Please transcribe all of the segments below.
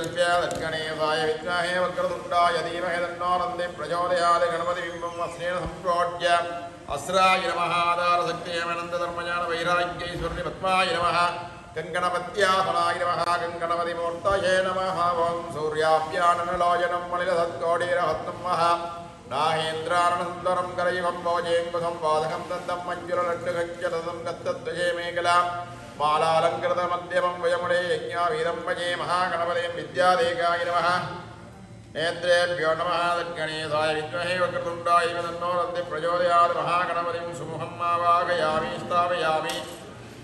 கல்பயாதற்கனே வாய வித்மஹே வக்ரதுண்டாய தீமஹே தன்னோரந்தி பிரச்சோதயாத கணபதி பிம்பம் அஸ்னேன சம்பிரோட்ய அஸ்ராய நமஹ ஆதார சக்தியமனந்த தர்மஞான வைராக்கியைஸ்வரி பத்மாய நமஹ கங்கணபத்யாசனாய நமஹ கங்கணபதி மூர்த்தயே நமஹ ஓம் சூர்யாபியானலாய நம்மளில சத்கோடீரஹத்னம் மஹா நாகேந்திரானந்தரம் கரையுகம் போஜேங்குசம் வாதகம் தந்தம் மஞ்சுரலட்டுகச்சலதம் கத்தத்வஜே மேகலாம் பாலாலங்கிருத மத்தியமம் வயமுடே யஜ்ஞா வீரம் பஜே மகாகணபதியம் வித்யாதேகாய நம. நேத்ரேபியோ நம. தத்கணேசாய வித்மஹே வக்ரதுண்டாய தன்னோரத்தை பிரஜோதயாத் மகாகணபதியும் சுமுகம் மாவாகயாமி ஸ்தாபயாமி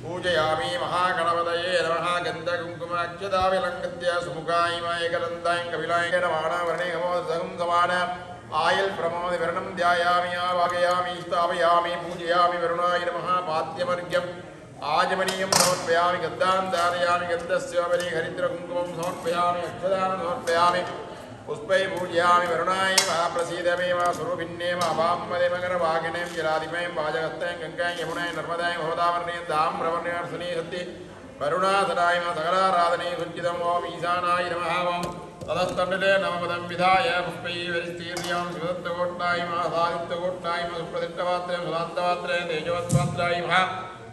பூஜயாமி மகாகணபதயே நம. கந்த குங்குமாட்சதாவிலங்கத்திய சுமுகாயிமாயகரந்தாயம் கபிலாயகரமாணவரணே கமோதகம் சமான. ஆயல் பிரமோத விரணம் தியாயாமி ஆவாகயாமி ஸ்தாபயாமி பூஜயாமி வருணாய நம. பாத்தியமர்க்கியம் आजमनीयं समर्पयामि गन्धां धारयामि गन्धस्योपरि हरिद्रकुङ्कुमं समर्पयामि अक्षदानं समर्पयामि पुष्पै पूजयामि वरुणाय महाप्रसीदमेव स्वरूपिण्येव अभाम्मदे मकरवागिनीं जलादिमयं वाजगस्तां गङ्गां यमुनाय नर्मदाय भवतावर्णीं दाम्रवर्ण्यर्शनी सत्ति वरुणासनाय सकलाराधने सुचितम् ॐ ईशानाय नमः ॐ ततस्तण्डले नवपदं विधाय पुष्पै वरिस्तीर्यां शिवदत्तकोट्टाय महासादित्यकोट्टाय सुप्रदिष्टपात्रे सुदान्तपात्रे तेजवत्पात्राय महा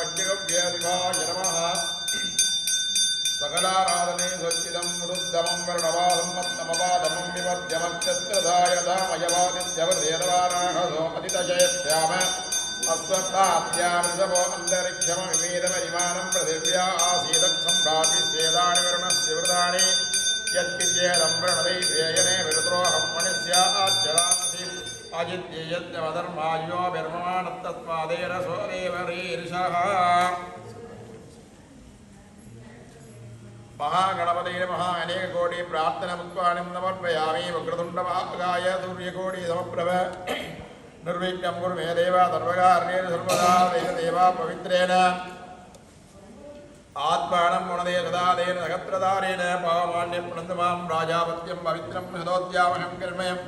नमः सकलाराधने स्वच्छिदं रुद्धमं वर्णवादं मत्तमपादमं विवर्ध्यमत्यत्रदाय धामयवादित्यवधेदवानाहसो अतितजयस्याम अस्वत्थात्यामृतवो अन्तरिक्षमविमेदमरिमानं पृथिव्या आसीदक्सम्भ्राटिस्येदानि वरुणस्य वृतानि यत्किञ्चेदं वृणदैवेयने विरुद्रोहं मणिस्य आच्चरामसि अजित्य यज्ञमधर्मायो विर्ममाणत्तस्मादेन सोदेवरीर्षः महागणपतये नमः अनेककोटि प्रार्थनपुष्पाणिं समर्पयामि वक्रतुण्डमहागाय सूर्यकोटि समप्रभ निर्विघ्नं कुरु मे देव सर्वकार्येण सर्वदा देवदेवा पवित्रेण आत्मानं गुणदे सदादेन सहस्रदारेण पावमान्यं पुनन्दमां राजापत्यं पवित्रं हृदोद्यावनं कर्मयम्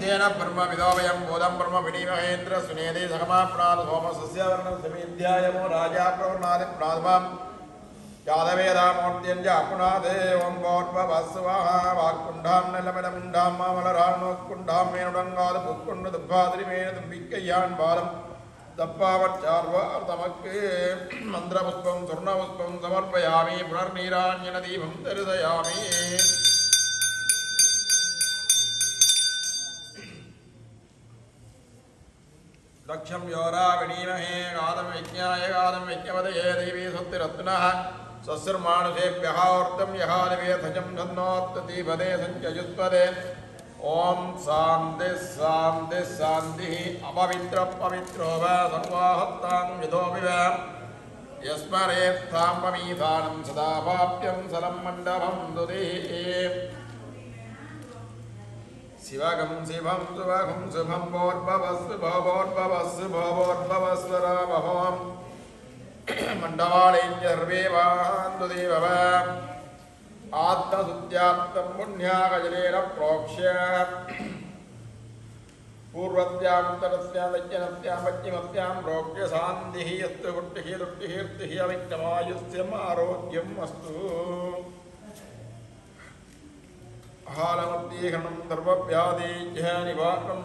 तेन ब्रह्म विदोभयं बोधं ब्रह्म विनीमहेन्द्र सुनेदे सहमाप्राद सोमसस्यवर्णं समीध्यायमो राजा प्रवर्णादि प्राधमाम् யாதவேதாமூர்த்தியஞ்ச அப்புனாதே ஓம் போர்பவசுவாக வாக்குண்டாம் நிலமிடமுண்டாம் மாமலரால் நோக்குண்டாம் மேனுடங்காது புக்குண்டு துப்பாதிரி மேனு தும்பிக்கையான் பாலம் தப்பாவற்சார்வார் தமக்கு மந்திரபுஷ்பம் சொர்ணபுஷ்பம் சமர்ப்பயாமி புனர்நீராஞ்சன தீபம் தரிசயாமி लक्ष्यं योरा विणीमहे गादं यज्ञाय गादं यज्ञवदये देवी सत्यरत्नः। सस्रमाणुषेभ्यः ऊर्तं यः दिवेथजं धन्नोत्ततीपदे सञ्चयुष्पदे ॐ शान्ति शान्ति शान्तिः। अपवित्रपवित्रो वा सर्वाहत्तां विधोऽपि वा। यस्मरेत्थां पमीधानं सदा वाप्यं सलं मण्डपं दुदिः शिवगं शिवं सुभगं शुभं भोर्भवस्सु भवोर्भवस्सु भवोर्भवस्वरामहोम् मण्डवालैः सर्वे वान्दुदेवव आत्मसुत्यात्तं पुण्यागजलेन प्रोक्ष्य पूर्वत्यां दज्जनत्यां पश्चिमत्यां प्रोक्ष्य शान्तिः यस्तु गुट्टिः दुट्टिः र्तिः अविक्रमायुष्यम् आरोग्यम् अस्तु हालमद्दीहरणं सर्वव्याधेः निवारणं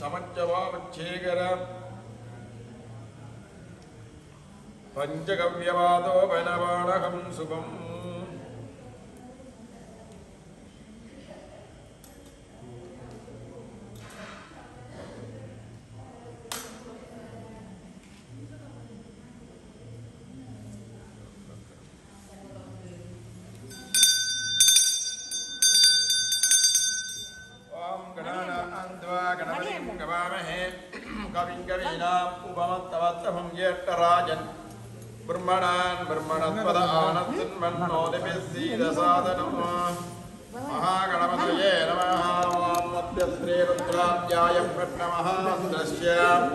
समच्चवामच्छेकर पञ्चगव्यवादोपनवाणहं शुभम्। ஜேஷ்டராஜன் பிரம்மணான் பிரம்மணத்பத ஆனந்தின் மன்னோதிபிசீத சாதனம் மகாகணபதயே நமஸ்ரீருத்ராத்யாயம் நமஸ்ரஸ்யாம்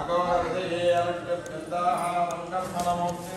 அகோரதேயே அலங்கந்தாஹ மங்கலமூர்த்தி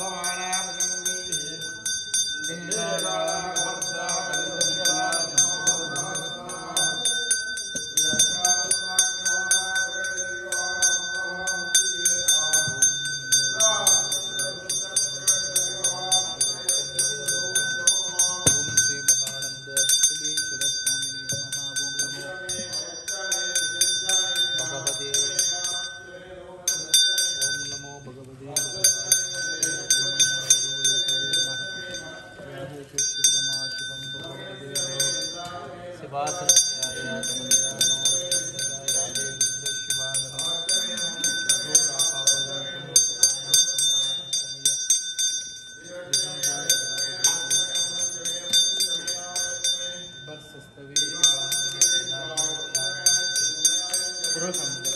그 고를 갑니다.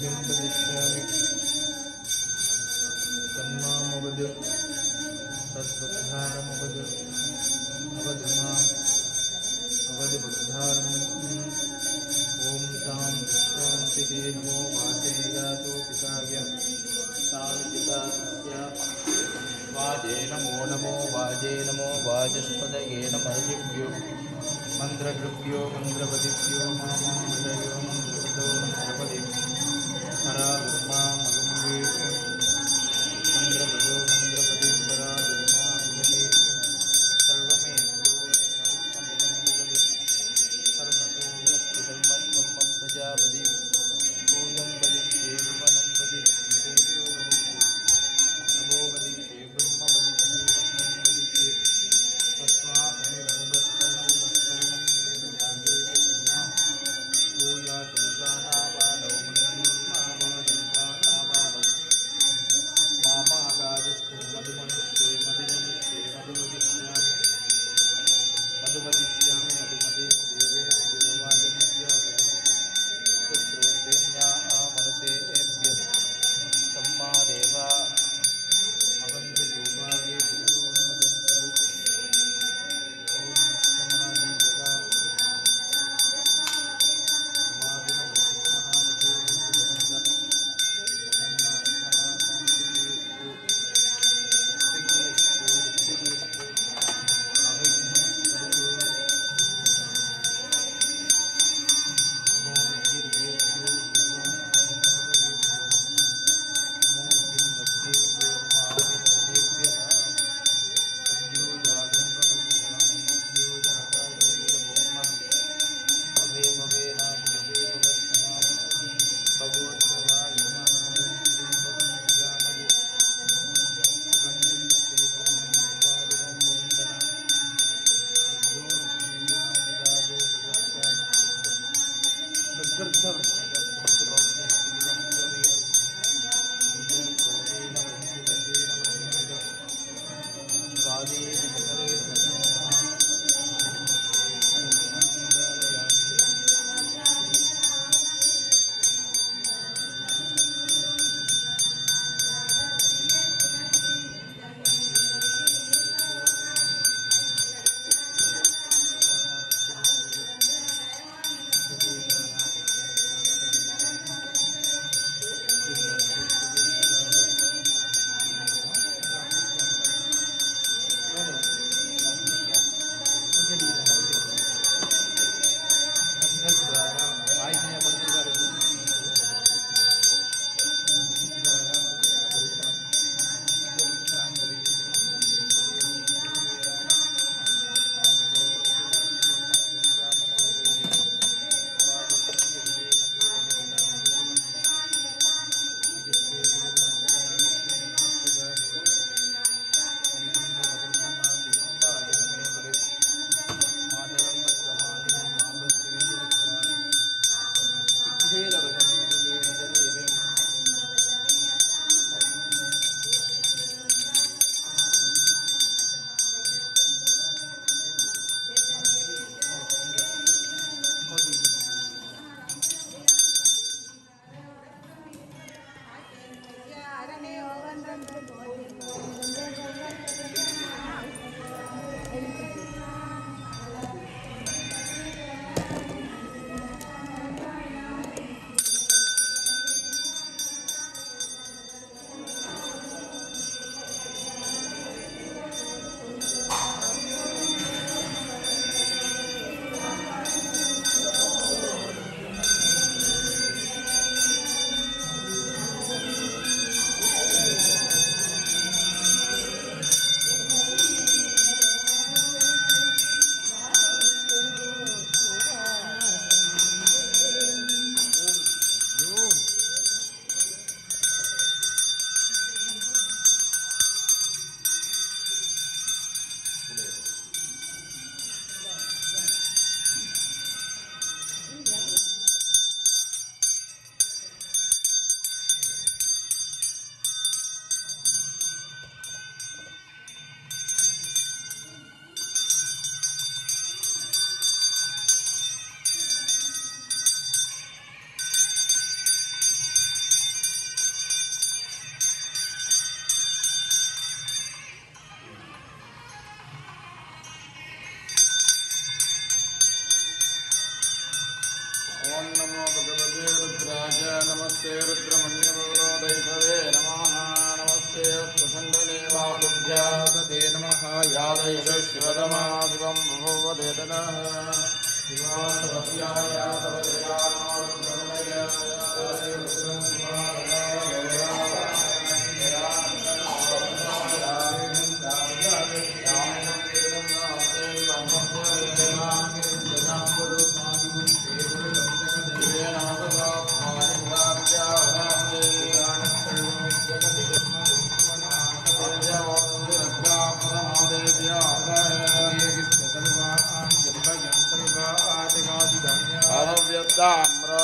adianta defender. शिवरमादिवं भो वेदनायत्या ताम्र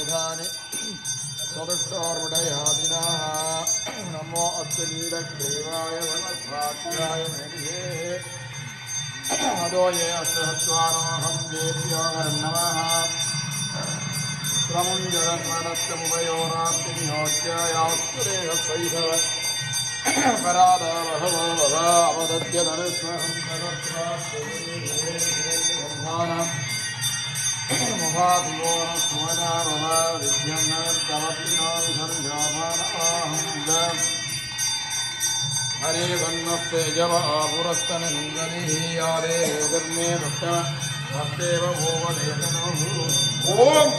ോധാനി സ്വദൃഷ്ടോർവിടയാദിനാഹ നമോ അത്യലീഡഗ്രേവായ വനസാഖ്യായ മേഘേ അതോ യേ അസ്തഹത്വാനോഹം വേദ്യോകർണവഃ प्रमुञ्जन्मनस्तमुभयोरात्मनियोज्यायात्मदेहसैधव परादावहवदत्यधनुष्महं तदत्रात्मबन्धानाम् मुभाधिवो न हरे वन्नस्ते जव आपुरस्तनन्दनीयादे भक्तेव भोवदेतनो ओम्!